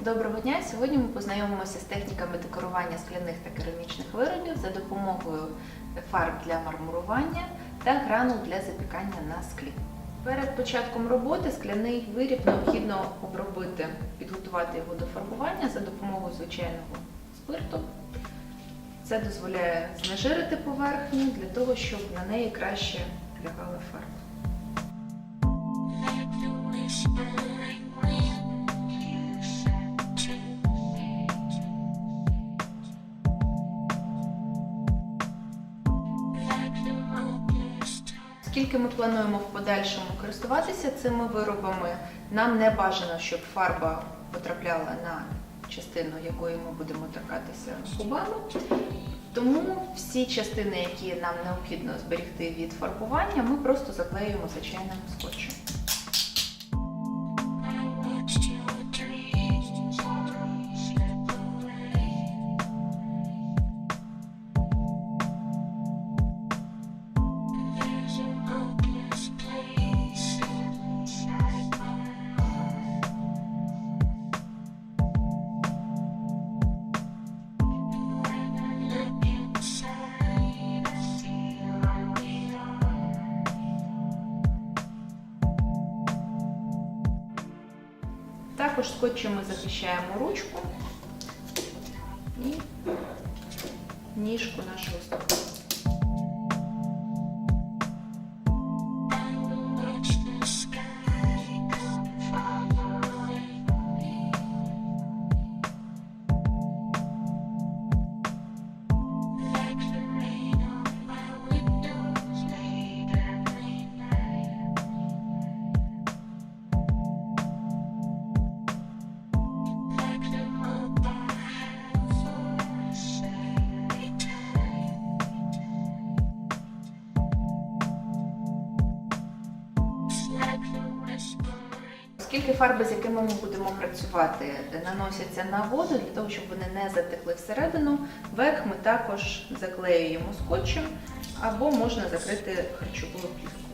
Доброго дня! Сьогодні ми познайомимося з техніками декорування скляних та керамічних виробів за допомогою фарб для мармурування та гранул для запікання на склі. Перед початком роботи скляний виріб необхідно обробити, підготувати його до фарбування за допомогою звичайного спирту. Це дозволяє знежирити поверхню для того, щоб на неї краще лягала фарба. Оскільки ми плануємо в подальшому користуватися цими виробами, нам не бажано, щоб фарба потрапляла на частину, якої ми будемо торкатися губами. Тому всі частини, які нам необхідно зберегти від фарбування, ми просто заклеюємо звичайним скотчем. Також скотчем ми захищаємо ручку і ніжку нашого столу. Оскільки фарби, з якими ми будемо працювати, наносяться на воду для того, щоб вони не затекли всередину, верх ми також заклеюємо скотчем або можна закрити харчовою плівкою.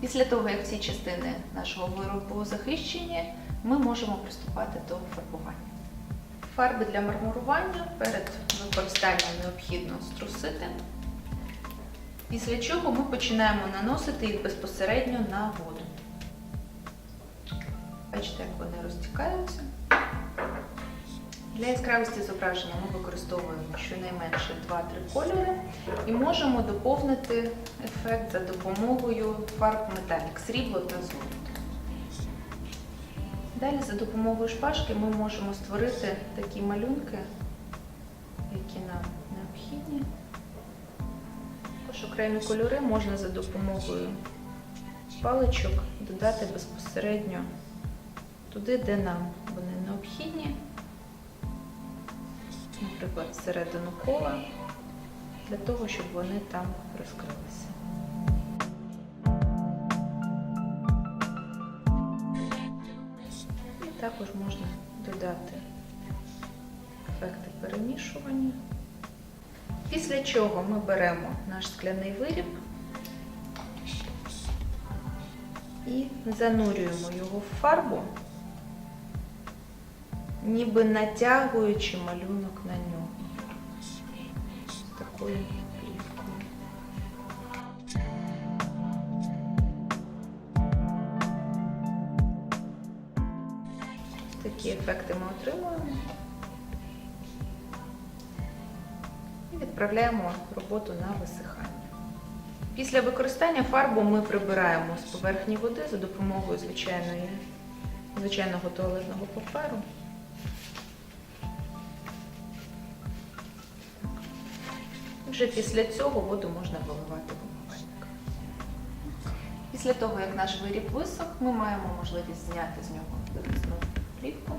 Після того, як всі частини нашого виробу захищені, ми можемо приступати до фарбування. Фарби для мармурування перед використанням необхідно струсити. Після чого ми починаємо наносити їх безпосередньо на воду. Бачите, як вони розтікаються. Для яскравості зображення ми використовуємо щонайменше 2-3 кольори і можемо доповнити ефект за допомогою фарб металік срібло та золото. Далі за допомогою шпажки ми можемо створити такі малюнки, які нам необхідні. Також окремі кольори можна за допомогою паличок додати безпосередньо туди, де нам вони необхідні, наприклад, всередину кола, для того, щоб вони там розкрилися. Також можна додати ефекти перемішування. Після чого ми беремо наш скляний виріб і занурюємо його в фарбу, ніби натягуючи малюнок на нього. Такою ефекти ми отримуємо. І відправляємо роботу на висихання. Після використання фарбу ми прибираємо з поверхні води за допомогою звичайної, звичайного туалетного паперу. Вже після цього воду можна виливати в умивальник. Після того, як наш виріб висох, ми маємо можливість зняти з нього захисну плівку.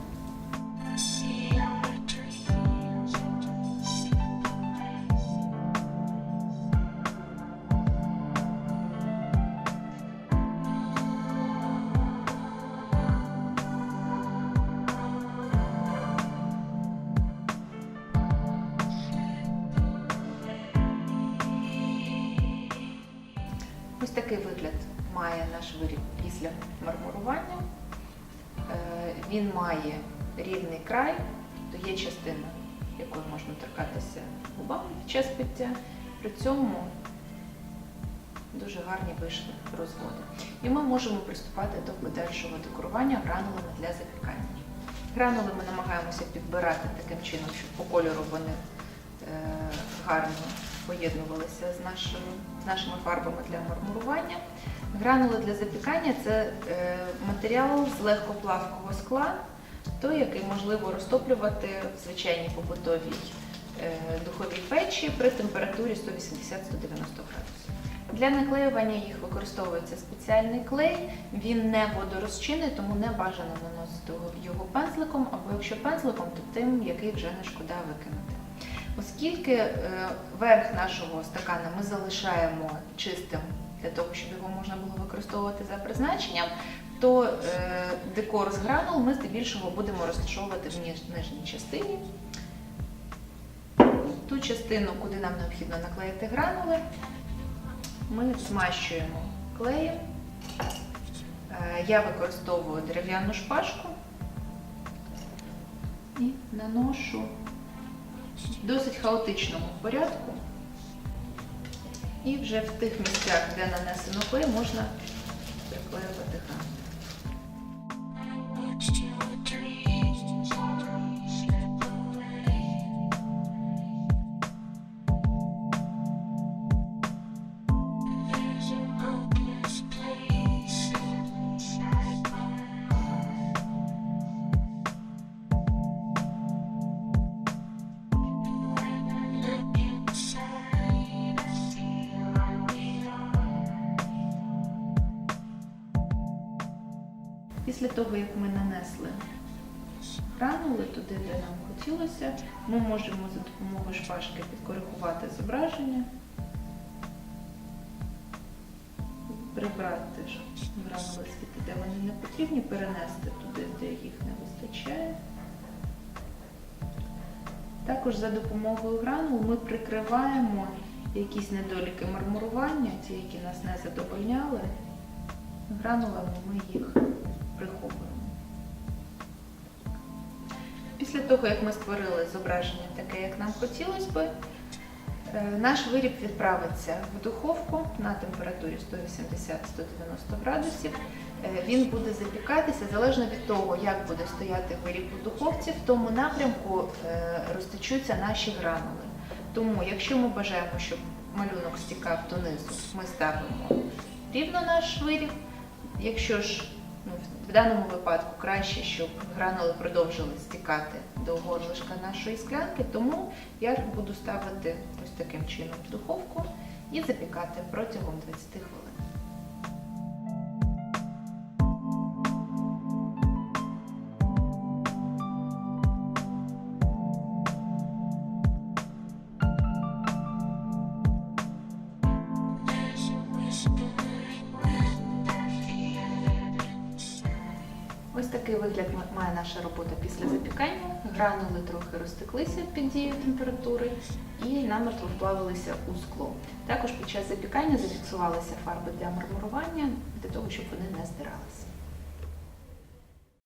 Такий вигляд має наш виріб після мармурування. Е, Він має рівний край, то є частина, якою можна торкатися губами під час пиття. При цьому дуже гарні вийшли розводи. І ми можемо приступати до подальшого декорування гранулами для запікання. Гранули ми намагаємося підбирати таким чином, щоб по кольору вони е, гарно поєднувалися з нашими, з нашими фарбами для мармурування. Гранули для запікання це е, матеріал з легкоплавкого скла, той, який можливо розтоплювати в звичайній побутовій е, духовій печі при температурі 180-190 градусів. Для наклеювання їх використовується спеціальний клей. Він не водорозчинний, тому не бажано наносити його- пензликом, або якщо пензликом, то тим, який вже не шкода викинути. Оскільки е, верх нашого стакана ми залишаємо чистим для того, щоб його можна було використовувати за призначенням, то е, декор з гранул ми здебільшого будемо розташовувати в нижній частині. Ту частину, куди нам необхідно наклеїти гранули, ми змащуємо клеєм. Е, Я використовую дерев'яну шпажку і наношу досить хаотичному порядку. І вже в тих місцях, де нанесено клей, можна приклеювати гранули. Після того, як ми нанесли гранули туди, де нам хотілося, ми можемо за допомогою шпажки підкоригувати зображення, прибрати гранули звідти, де вони не потрібні, перенести туди, де їх не вистачає. Також за допомогою гранул ми прикриваємо якісь недоліки мармурування, ті, які нас не задовольняли. Гранулами ми їх приховуємо. Після того, як ми створили зображення таке, як нам хотілося би, е, наш виріб відправиться в духовку на температурі 180-190 градусів. Е, Він буде запікатися залежно від того, як буде стояти виріб у духовці, в тому напрямку е, розтечуться наші гранули. Тому, якщо ми бажаємо, щоб малюнок стікав донизу, ми ставимо рівно наш виріб. Якщо ж ну, в даному випадку краще, щоб гранули продовжили стікати до горлишка нашої склянки, тому я буду ставити ось таким чином в духовку і запікати протягом 20 хвилин. Ось такий вигляд має наша робота після запікання. Гранули трохи розтеклися під дією температури і намертво вплавилися у скло. Також під час запікання зафіксувалися фарби для мармурування для того, щоб вони не здиралися.